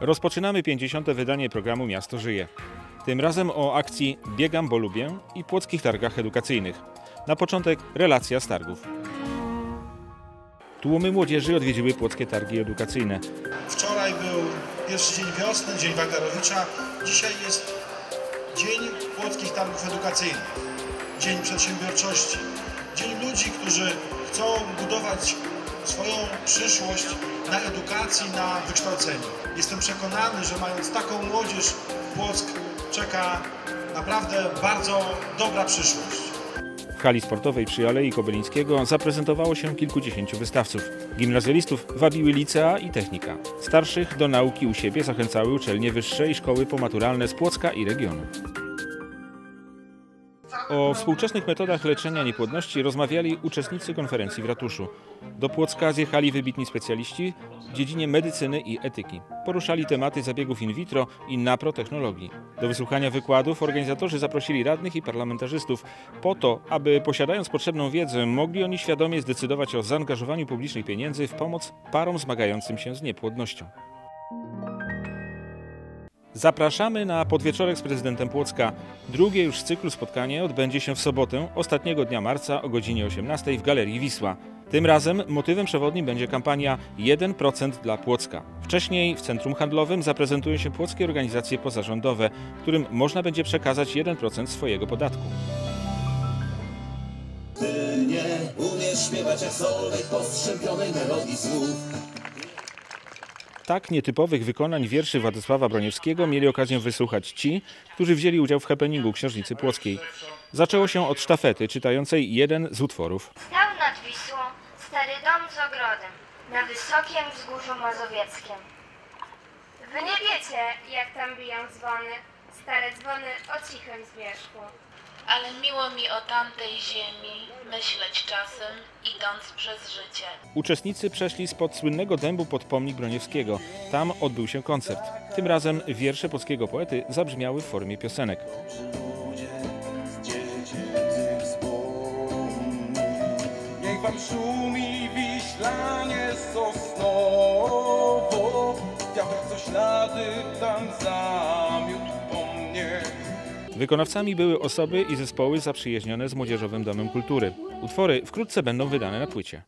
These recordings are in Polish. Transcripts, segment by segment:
Rozpoczynamy 50. wydanie programu Miasto Żyje. Tym razem o akcji Biegam, bo lubię i płockich targach edukacyjnych. Na początek relacja z targów. Tłumy młodzieży odwiedziły płockie targi edukacyjne. Wczoraj był pierwszy dzień wiosny, dzień Wagnerowicza. Dzisiaj jest dzień płockich targów edukacyjnych. Dzień przedsiębiorczości. Dzień ludzi, którzy chcą budować swoją przyszłość na edukacji, na wykształceniu. Jestem przekonany, że mając taką młodzież, Płock czeka naprawdę bardzo dobra przyszłość. Hali sportowej przy Alei Kobelińskiego zaprezentowało się kilkudziesięciu wystawców. Gimnazjalistów wabiły licea i technika. Starszych do nauki u siebie zachęcały uczelnie wyższe i szkoły pomaturalne z Płocka i regionu. O współczesnych metodach leczenia niepłodności rozmawiali uczestnicy konferencji w ratuszu. Do Płocka zjechali wybitni specjaliści w dziedzinie medycyny i etyki. Poruszali tematy zabiegów in vitro i naprotechnologii. Do wysłuchania wykładów organizatorzy zaprosili radnych i parlamentarzystów po to, aby posiadając potrzebną wiedzę, mogli oni świadomie zdecydować o zaangażowaniu publicznych pieniędzy w pomoc parom zmagającym się z niepłodnością. Zapraszamy na podwieczorek z prezydentem Płocka. Drugie już z cyklu spotkanie odbędzie się w sobotę, ostatniego dnia marca o godzinie 18 w Galerii Wisła. Tym razem motywem przewodnim będzie kampania 1% dla Płocka. Wcześniej w centrum handlowym zaprezentują się płockie organizacje pozarządowe, którym można będzie przekazać 1% swojego podatku. Ty nie umiesz śpiewać jak Solveig postrzępionej melodii słów. Tak nietypowych wykonań wierszy Władysława Broniewskiego mieli okazję wysłuchać ci, którzy wzięli udział w happeningu Księżnicy Płockiej. Zaczęło się od sztafety czytającej jeden z utworów. Stał nad Wisłą stary dom z ogrodem na wysokim wzgórzu mazowieckim. Wy nie wiecie, jak tam biją dzwony, stare dzwony o cichym zmierzchu. Ale miło mi o tamtej ziemi myśleć czasem, idąc przez życie. Uczestnicy przeszli spod słynnego dębu pod pomnik Broniewskiego. Tam odbył się koncert. Tym razem wiersze polskiego poety zabrzmiały w formie piosenek. Niech wam szumi wiślanie sosnowo Wykonawcami były osoby i zespoły zaprzyjaźnione z Młodzieżowym Domem Kultury. Utwory wkrótce będą wydane na płycie.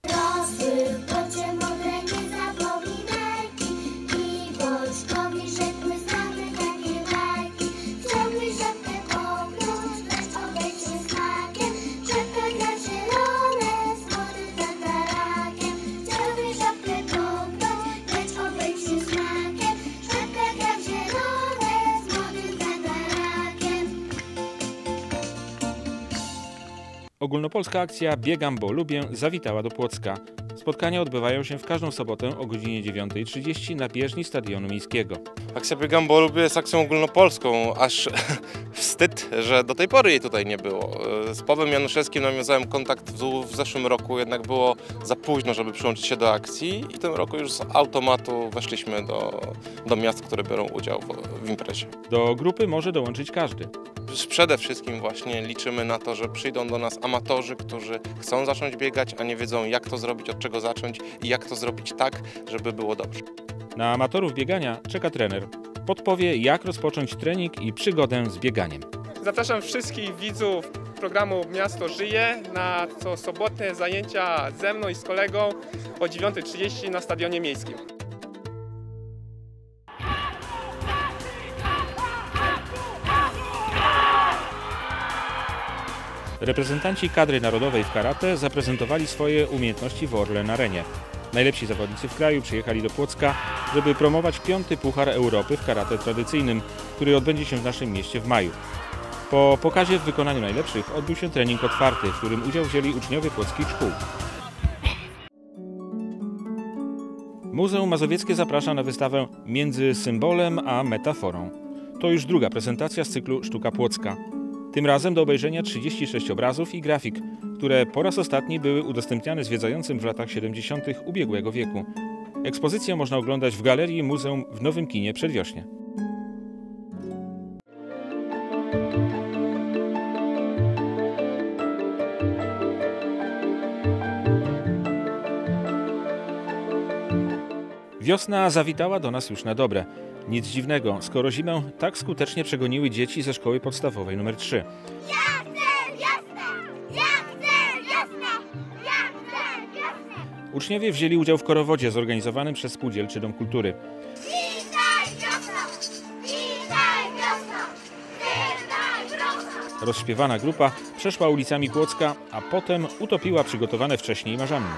Ogólnopolska akcja Biegam, bo lubię zawitała do Płocka. Spotkania odbywają się w każdą sobotę o godzinie 9.30 na bieżni Stadionu Miejskiego. Akcja Biegam, bo lubię jest akcją ogólnopolską, aż wstyd, że do tej pory jej tutaj nie było. Z Pawłem Januszewskim nawiązałem kontakt w, zeszłym roku, jednak było za późno, żeby przyłączyć się do akcji i w tym roku już z automatu weszliśmy do, do miast, które biorą udział w, w imprezie. Do grupy może dołączyć każdy. Przede wszystkim właśnie liczymy na to, że przyjdą do nas amatorzy, którzy chcą zacząć biegać, a nie wiedzą jak to zrobić, od czego zacząć i jak to zrobić tak, żeby było dobrze. Na amatorów biegania czeka trener. Podpowie, jak rozpocząć trening i przygodę z bieganiem. Zapraszam wszystkich widzów programu Miasto Żyje na co sobotnie zajęcia ze mną i z kolegą o 9.30 na Stadionie Miejskim. Reprezentanci kadry narodowej w karate zaprezentowali swoje umiejętności w Orlen Arenie. Najlepsi zawodnicy w kraju przyjechali do Płocka, żeby promować piąty Puchar Europy w karate tradycyjnym, który odbędzie się w naszym mieście w maju. Po pokazie w wykonaniu najlepszych odbył się trening otwarty, w którym udział wzięli uczniowie płockich szkół. Muzeum Mazowieckie zaprasza na wystawę Między symbolem a metaforą. To już druga prezentacja z cyklu Sztuka Płocka. Tym razem do obejrzenia 36 obrazów i grafik, które po raz ostatni były udostępniane zwiedzającym w latach 70. ubiegłego wieku. Ekspozycję można oglądać w galerii Muzeum w Nowym Kinie Przedwiośnie. Wiosna zawitała do nas już na dobre. Nic dziwnego, skoro zimę tak skutecznie przegoniły dzieci ze szkoły podstawowej nr 3. Ja chcę wiosnę! Ja chcę wiosnę! Ja chcę wiosnę! Uczniowie wzięli udział w korowodzie zorganizowanym przez Spółdzielczy Dom Kultury. Rozśpiewana grupa przeszła ulicami Płocka, a potem utopiła przygotowane wcześniej marzanny.